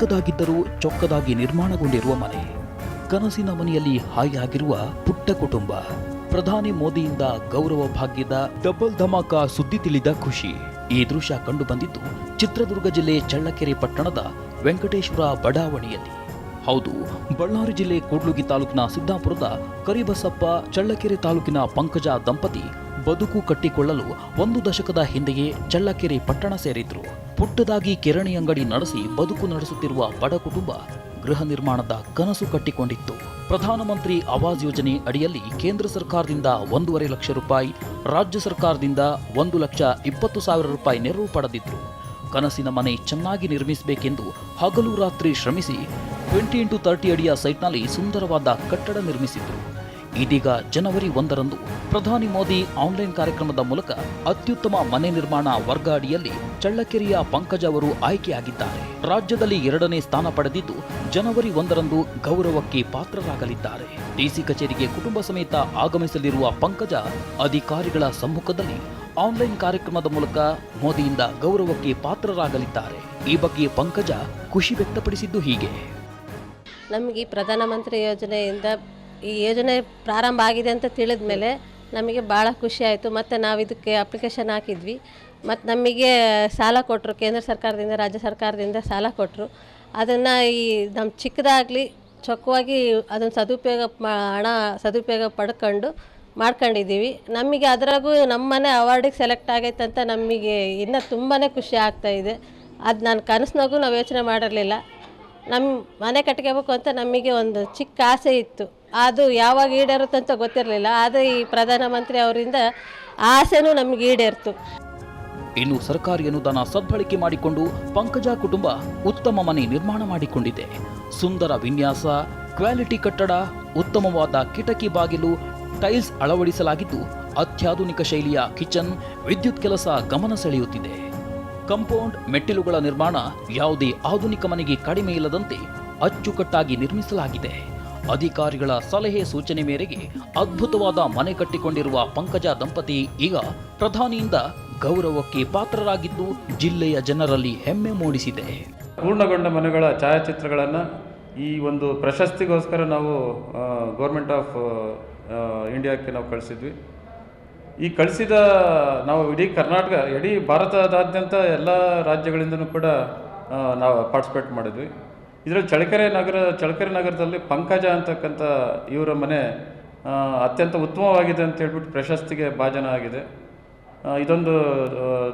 ಚಿಕ್ಕದಾಗಿದ್ದರೂ ಚೊಕ್ಕದಾಗಿ ನಿರ್ಮಾಣಗೊಂಡಿರುವ ಮನೆ. ಕನಸಿನ ಮನೆಯಲ್ಲಿ ಹಾಯಾಗಿರುವ ಪುಟ್ಟ ಕುಟುಂಬ. ಪ್ರಧಾನಿ ಮೋದಿಯಿಂದ ಗೌರವ ಭಾಗ್ಯದ ಡಬಲ್ ಧಮಾಕ ಸುದ್ದಿ ತಿಳಿದ ಖುಷಿ. ಈ ದೃಶ್ಯ ಕಂಡುಬಂದಿದ್ದು ಚಿತ್ರದುರ್ಗ ಜಿಲ್ಲೆ ಚಳ್ಳಕೆರೆ ಪಟ್ಟಣದ ವೆಂಕಟೇಶ್ವರ ಬಡಾವಣೆಯಲ್ಲಿ. ಹೌದು. ಬಳ್ಳಾರಿ ಜಿಲ್ಲೆ ಕೂಡ್ಲುಗಿ ತಾಲೂಕಿನ ಸಿದ್ದಾಪುರದ ಕರಿಬಸಪ್ಪ ಚಳ್ಳಕೆರೆ ತಾಲೂಕಿನ ಪಂಕಜ ದಂಪತಿ ಬದುಕು ಕಟ್ಟಿಕೊಳ್ಳಲು ಒಂದು ದಶಕದ ಹಿಂದೆಯೇ ಚಳ್ಳಕೆರೆ ಪಟ್ಟಣ ಸೇರಿದ್ರು. ಪುಟ್ಟದಾಗಿ ಕಿರಣಿ ಅಂಗಡಿ ನಡೆಸಿ ಬದುಕು ನಡೆಸುತ್ತಿರುವ ಬಡ ಕುಟುಂಬ ಗೃಹ ನಿರ್ಮಾಣದ ಕನಸು ಕಟ್ಟಿಕೊಂಡಿತ್ತು. ಪ್ರಧಾನಮಂತ್ರಿ ಆವಾಸ್ ಯೋಜನೆ ಅಡಿಯಲ್ಲಿ ಕೇಂದ್ರ ಸರ್ಕಾರದಿಂದ ಒಂದೂವರೆ ಲಕ್ಷ ರೂಪಾಯಿ, ರಾಜ್ಯ ಸರ್ಕಾರದಿಂದ ಒಂದು ಲಕ್ಷ ಇಪ್ಪತ್ತು ಸಾವಿರ ರೂಪಾಯಿ ನೆರವು ಪಡೆದಿದ್ರು. ಕನಸಿನ ಮನೆ ಚೆನ್ನಾಗಿ ನಿರ್ಮಿಸಬೇಕೆಂದು ಹಗಲು ರಾತ್ರಿ ಶ್ರಮಿಸಿ ಟ್ವೆಂಟಿ ಇಂಟು ತರ್ಟಿ ಅಡಿಯ ಸೈಟ್ನಲ್ಲಿ ಸುಂದರವಾದ ಕಟ್ಟಡ ನಿರ್ಮಿಸಿದ್ರು. ಇದೀಗ ಜನವರಿ ಒಂದರಂದು ಪ್ರಧಾನಿ ಮೋದಿ ಆನ್ಲೈನ್ ಕಾರ್ಯಕ್ರಮದ ಮೂಲಕ ಅತ್ಯುತ್ತಮ ಮನೆ ನಿರ್ಮಾಣ ವರ್ಗ ಅಡಿಯಲ್ಲಿ ಚಳ್ಳಕೆರೆಯ ಪಂಕಜ ಅವರು ಆಯ್ಕೆಯಾಗಿದ್ದಾರೆ. ರಾಜ್ಯದಲ್ಲಿ ಎರಡನೇ ಸ್ಥಾನ ಪಡೆದಿದ್ದು ಜನವರಿ ಒಂದರಂದು ಗೌರವಕ್ಕೆ ಪಾತ್ರರಾಗಲಿದ್ದಾರೆ. ಡಿಸಿ ಕಚೇರಿಗೆ ಕುಟುಂಬ ಸಮೇತ ಆಗಮಿಸಲಿರುವ ಪಂಕಜ ಅಧಿಕಾರಿಗಳ ಸಮ್ಮುಖದಲ್ಲಿ ಆನ್ಲೈನ್ ಕಾರ್ಯಕ್ರಮದ ಮೂಲಕ ಮೋದಿಯಿಂದ ಗೌರವಕ್ಕೆ ಪಾತ್ರರಾಗಲಿದ್ದಾರೆ. ಈ ಬಗ್ಗೆ ಪಂಕಜ ಖುಷಿ ವ್ಯಕ್ತಪಡಿಸಿದ್ದು ಹೀಗೆ. ನಮಗೆ ಪ್ರಧಾನಮಂತ್ರಿ ಯೋಜನೆಯಿಂದ ಈ ಯೋಜನೆ ಪ್ರಾರಂಭ ಆಗಿದೆ ಅಂತ ತಿಳಿದ ಮೇಲೆ ನಮಗೆ ಭಾಳ ಖುಷಿ ಆಯಿತು. ಮತ್ತು ನಾವು ಇದಕ್ಕೆ ಅಪ್ಲಿಕೇಶನ್ ಹಾಕಿದ್ವಿ. ಮತ್ತು ನಮಗೆ ಸಾಲ ಕೊಟ್ಟರು ಕೇಂದ್ರ ಸರ್ಕಾರದಿಂದ, ರಾಜ್ಯ ಸರ್ಕಾರದಿಂದ ಸಾಲ ಕೊಟ್ಟರು ಅದನ್ನು ಈ ನಮ್ಮ ಚಿಕ್ಕದಾಗಲಿ ಚೊಕ್ಕವಾಗಿ ಅದನ್ನು ಸದುಪಯೋಗ ಹಣ ಸದುಪಯೋಗ ಪಡ್ಕೊಂಡು ಮಾಡ್ಕೊಂಡಿದ್ದೀವಿ. ನಮಗೆ ಅದರಾಗೂ ನಮ್ಮನೆ ಅವಾರ್ಡಿಗೆ ಸೆಲೆಕ್ಟ್ ಆಗೈತೆ ಅಂತ ನಮಗೆ ಇನ್ನೂ ತುಂಬಾ ಖುಷಿ ಆಗ್ತಾಯಿದೆ ಅದು ನಾನು ಕನಸಿನಾಗೂ ನಾವು ಯೋಚನೆ ಮಾಡಿರಲಿಲ್ಲ. ನಮ್ಮ ಮನೆ ಕಟ್ಕೋಬೇಕು ಅಂತ ನಮಗೆ ಒಂದು ಚಿಕ್ಕ ಆಸೆ ಇತ್ತು. ಅದು ಯಾವಾಗ ಈಡೇರುತ್ತೆ ಅಂತ ಗೊತ್ತಿರಲಿಲ್ಲ. ಆದರೆ ಈ ಪ್ರಧಾನಮಂತ್ರಿ ಅವರಿಂದ ಆಸೆನೂ ನಮಗೆ ಈಡೇರ್ತು. ಇನ್ನು ಸರ್ಕಾರಿ ಅನುದಾನ ಸದ್ಬಳಕೆ ಮಾಡಿಕೊಂಡು ಪಂಕಜ ಕುಟುಂಬ ಉತ್ತಮ ಮನೆ ನಿರ್ಮಾಣ ಮಾಡಿಕೊಂಡಿದೆ. ಸುಂದರ ವಿನ್ಯಾಸ, ಕ್ವಾಲಿಟಿ ಕಟ್ಟಡ, ಉತ್ತಮವಾದ ಕಿಟಕಿ ಬಾಗಿಲು ಟೈಲ್ಸ್ ಅಳವಡಿಸಲಾಗಿದ್ದು, ಅತ್ಯಾಧುನಿಕ ಶೈಲಿಯ ಕಿಚನ್, ವಿದ್ಯುತ್ ಕೆಲಸ ಗಮನ ಸೆಳೆಯುತ್ತಿದೆ. ಕಂಪೌಂಡ್ ಮೆಟ್ಟಿಲುಗಳ ನಿರ್ಮಾಣ ಯಾವುದೇ ಆಧುನಿಕ ಮನೆಗೆ ಕಡಿಮೆ ಇಲ್ಲದಂತೆ ಅಚ್ಚುಕಟ್ಟಾಗಿ ನಿರ್ಮಿಸಲಾಗಿದೆ. ಅಧಿಕಾರಿಗಳ ಸಲಹೆ ಸೂಚನೆ ಮೇರೆಗೆ ಅದ್ಭುತವಾದ ಮನೆ ಕಟ್ಟಿಕೊಂಡಿರುವ ಪಂಕಜ ದಂಪತಿ ಈಗ ಪ್ರಧಾನಿಯಿಂದ ಗೌರವಕ್ಕೆ ಪಾತ್ರರಾಗಿದ್ದು, ಜಿಲ್ಲೆಯ ಜನರಲ್ಲಿ ಹೆಮ್ಮೆ ಮೂಡಿಸಿದೆ. ಪೂರ್ಣಗೊಂಡ ಮನೆಗಳ ಛಾಯಾಚಿತ್ರಗಳನ್ನು ಈ ಒಂದು ಪ್ರಶಸ್ತಿಗೋಸ್ಕರ ನಾವು ಗೌರ್ಮೆಂಟ್ ಆಫ್ ಇಂಡಿಯಾಕ್ಕೆ ನಾವು ಕಳಿಸಿದ್ವಿ. ಈ ಕಳಿಸಿದ ನಾವು ಇಡೀ ಕರ್ನಾಟಕ, ಇಡೀ ಭಾರತದಾದ್ಯಂತ ಎಲ್ಲ ರಾಜ್ಯಗಳಿಂದನೂ ಕೂಡ ನಾವು ಪಾರ್ಟಿಸಿಪೇಟ್ ಮಾಡಿದ್ವಿ. ಇದರಲ್ಲಿ ಚಳಕೆರೆ ನಗರ ಚಳಕೆರೆ ನಗರದಲ್ಲಿ ಪಂಕಜ ಅಂತಕ್ಕಂಥ ಇವರ ಮನೆ ಅತ್ಯಂತ ಉತ್ತಮವಾಗಿದೆ ಅಂತ ಹೇಳ್ಬಿಟ್ಟು ಪ್ರಶಸ್ತಿಗೆ ಭಾಜನ ಆಗಿದೆ. ಇದೊಂದು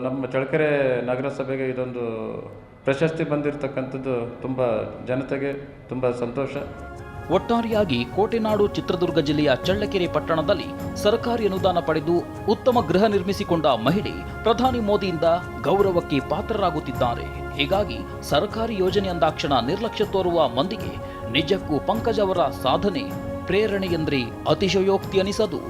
ನಮ್ಮ ಚಳಕೆರೆ ನಗರಸಭೆಗೆ ಇದೊಂದು ಪ್ರಶಸ್ತಿ ಬಂದಿರತಕ್ಕಂಥದ್ದು ತುಂಬ ಜನತೆಗೆ ತುಂಬ ಸಂತೋಷ. ಒಟ್ಟಾರೆಯಾಗಿ ಕೋಟೆನಾಡು ಚಿತ್ರದುರ್ಗ ಜಿಲ್ಲೆಯ ಚಳ್ಳಕೆರೆ ಪಟ್ಟಣದಲ್ಲಿ ಸರ್ಕಾರಿ ಅನುದಾನ ಪಡೆದು ಉತ್ತಮ ಗೃಹ ನಿರ್ಮಿಸಿಕೊಂಡ ಮಹಿಳೆ ಪ್ರಧಾನಿ ಮೋದಿಯಿಂದ ಗೌರವಕ್ಕೆ ಪಾತ್ರರಾಗುತ್ತಿದ್ದಾರೆ. ಹೀಗಾಗಿ ಸರ್ಕಾರಿ ಯೋಜನೆ ಅಂದಾಕ್ಷಣ ನಿರ್ಲಕ್ಷ್ಯ ತೋರುವ ಮಂದಿಗೆ ನಿಜಕ್ಕೂ ಪಂಕಜ್ ಅವರ ಸಾಧನೆ ಪ್ರೇರಣೆ ಎಂದ್ರೆ ಅತಿಶಯೋಕ್ತಿ ಅನಿಸದು.